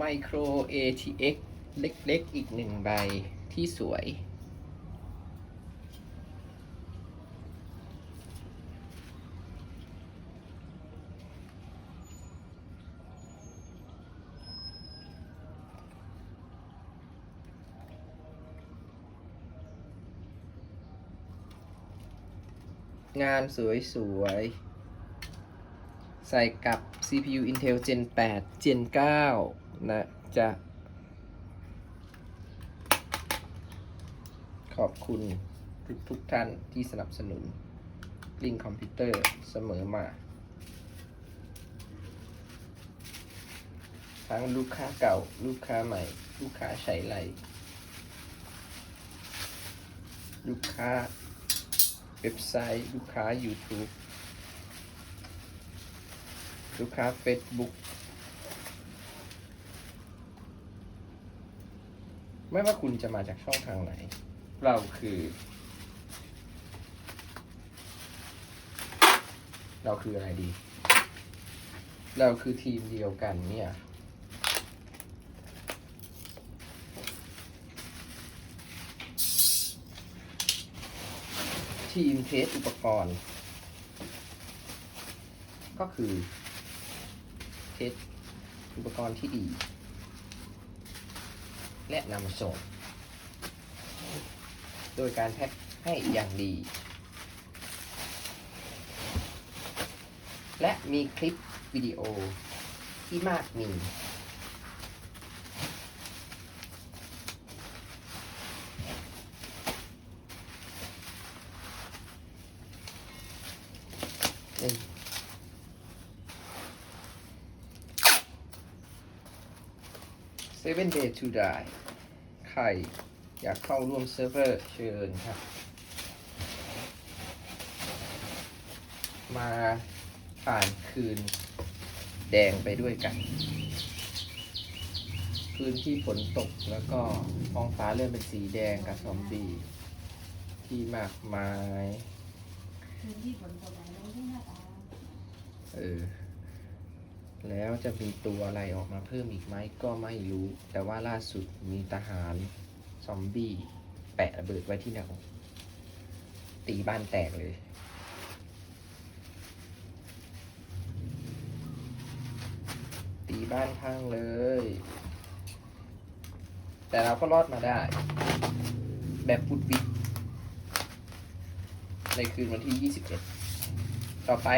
Micro ATX เล็กๆ อีกหนึ่งใบที่สวย งานสวยๆใส่กับ CPU Intel Gen 8 Gen 9 นะจะขอบคุณทุกทุกท่านที่สนับสนุนลิงคอมพิวเตอร์เสมอมา ทั้งลูกค้าเก่า ลูกค้าใหม่ ลูกค้าใช้ไรลูกค้าเว็บไซต์ ลูกค้า YouTube ลูกค้า Facebook ไม่ว่าคุณจะมาจากช่องทางไหน เราคือ เราคืออะไรดี เราคือทีมเดียวกันเนี่ยทีมเทสอุปกรณ์ ก็คือเทสอุปกรณ์ที่ดี และนำส่ง โดยการแพ็คให้อย่างดี และมีคลิปวิดีโอที่มากมีเอ้ 7 Day to Die ใครอยากเข้าร่วมเซิร์ฟเวอร์เชิญครับ มาผ่านคืนแดงไปด้วยกัน คืนที่ฝนตกแล้วก็ท้องฟ้าเริ่มเป็นสีแดงกับซอมบี้ที่มากมาย คืนที่ฝนตกแล้วที่หน้าตาเออ แล้วจะมีตัวอะไรออกมาเพิ่มอีกไหมก็ไม่รู้ แต่ว่าล่าสุดมีทหารซอมบี้แปะระเบิดไว้ที่หน้าอกตีบ้านแตกเลย ตีบ้านพังเลย แต่เราก็รอดมาได้ แบบฟุดวิดในคืนวันที่ 21 ต่อไป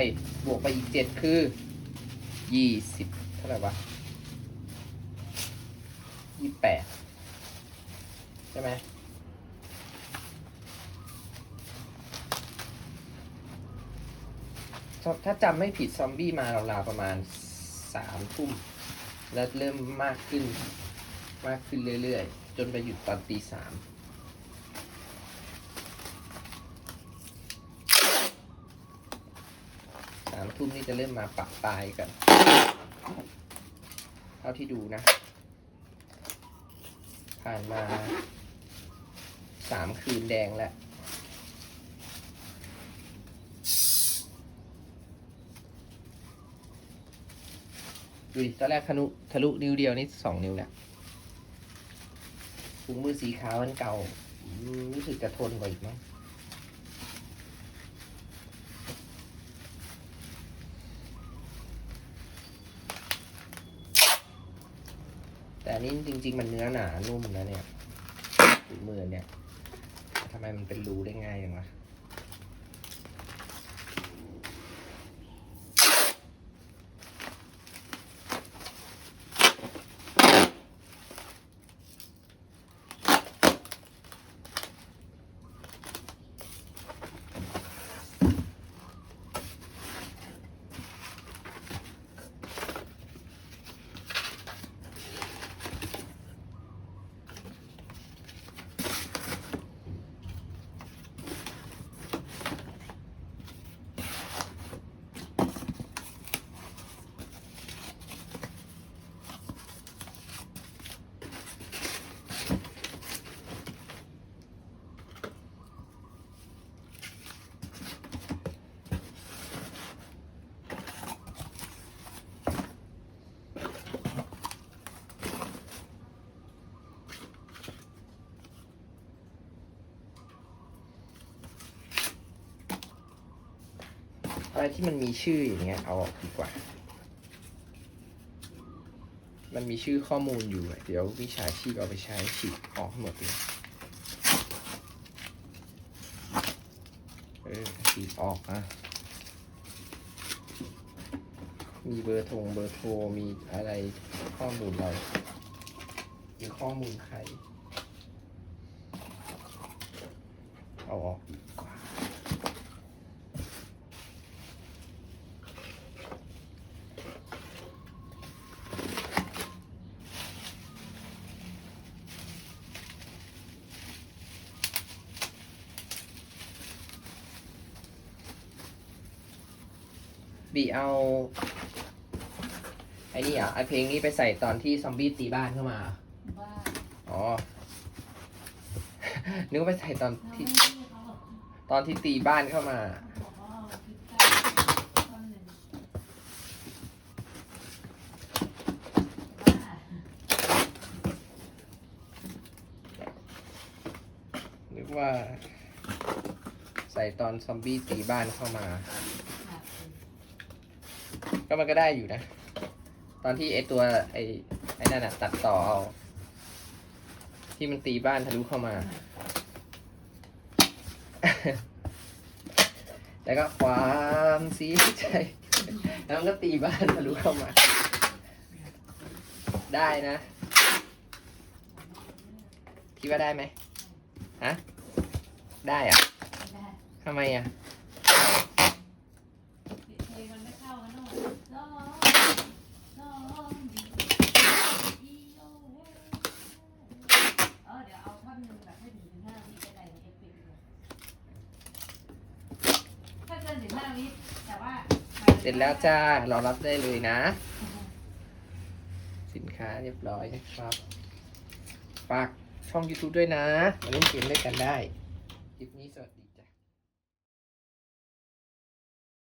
บวกไปอีก 7 คือ 20เท่าไหร่วะ28ใช่ไหมถ้าถ้าจำไม่ผิดซอมบี้มาราวๆประมาณสามทุ่ม แล้วเริ่มมากขึ้น มากขึ้นเรื่อยๆ จนไปหยุดตอนตีสาม สาม ทุ่มนี่จะเริ่มมาปักตายกัน เท่าที่ดูนะ ผ่านมาสามคืนแดงแล้วดูดิตอนแรกทะลุทะลุนิ้วเดียวนี่สองนิ้วแล้วถุงมือสีขาวมันเก่า รู้สึกจะทนกว่าอีกมั้ง อันนี้จริง ๆ มันเนื้อหนานุ่มนะเนี่ยถุงมือเนี่ยทำไมมันเป็นรูได้ง่ายอย่างวะ ที่มันมีชื่ออย่างเงี้ยเอาออกดีกว่า มันมีชื่อข้อมูลอยู่ เดี๋ยววิชาชีพเอาไปใช้ฉีกออกห้หมดเลยเออฉีกออกนะมีเบอร์โทงเบอร์โทรมีอะไรข้อมูลเราหรือข้อมูลใคร เอาออกดีกว่า บีเอา ไอ้นี่อะไอเพลงนี้ไปใส่ตอนที่ซอมบี้ตีบ้านเข้ามา ว่าอ๋อ นึกว่าไปใส่ตอนเราที่ไม่ได้เขาบอกตอนที่ตีบ้านเข้ามาบอกว่าเอาคลิปใกล้ตอนหนึ่งว่านึกว่า ใส่ตอนซอมบี้ตีบ้านเข้ามา ก็มันก็ได้อยู่นะ ตอนที่ไอตัวไอไอนั่นน่ะตัดต่อเอา ที่มันตีบ้านทะลุเข้ามา แล้วก็ความสีใจ แล้วมันก็ตีบ้านทะลุเข้ามา ได้นะ คิดว่าได้ไหมฮะ ได้อะทำไมอะ เพลงมันไม่เข้ากันเนอะร้องร้องดีอีโอเฮ้เออเดี๋ยวเอาท่อนหนึ่งแบบให้ถึงสิบห้าวิก็ได้ในเอฟเฟกต์เลยถ้าเกินสิบห้าวิแต่ว่า เส ร็จแล้วจ้า เรารับได้เลยนะ สินค้าเรียบร้อยนะครับ ฝากช่อง YouTube ด้วยนะมาเล่นเกมด้วยกันได้คลิปนี้สด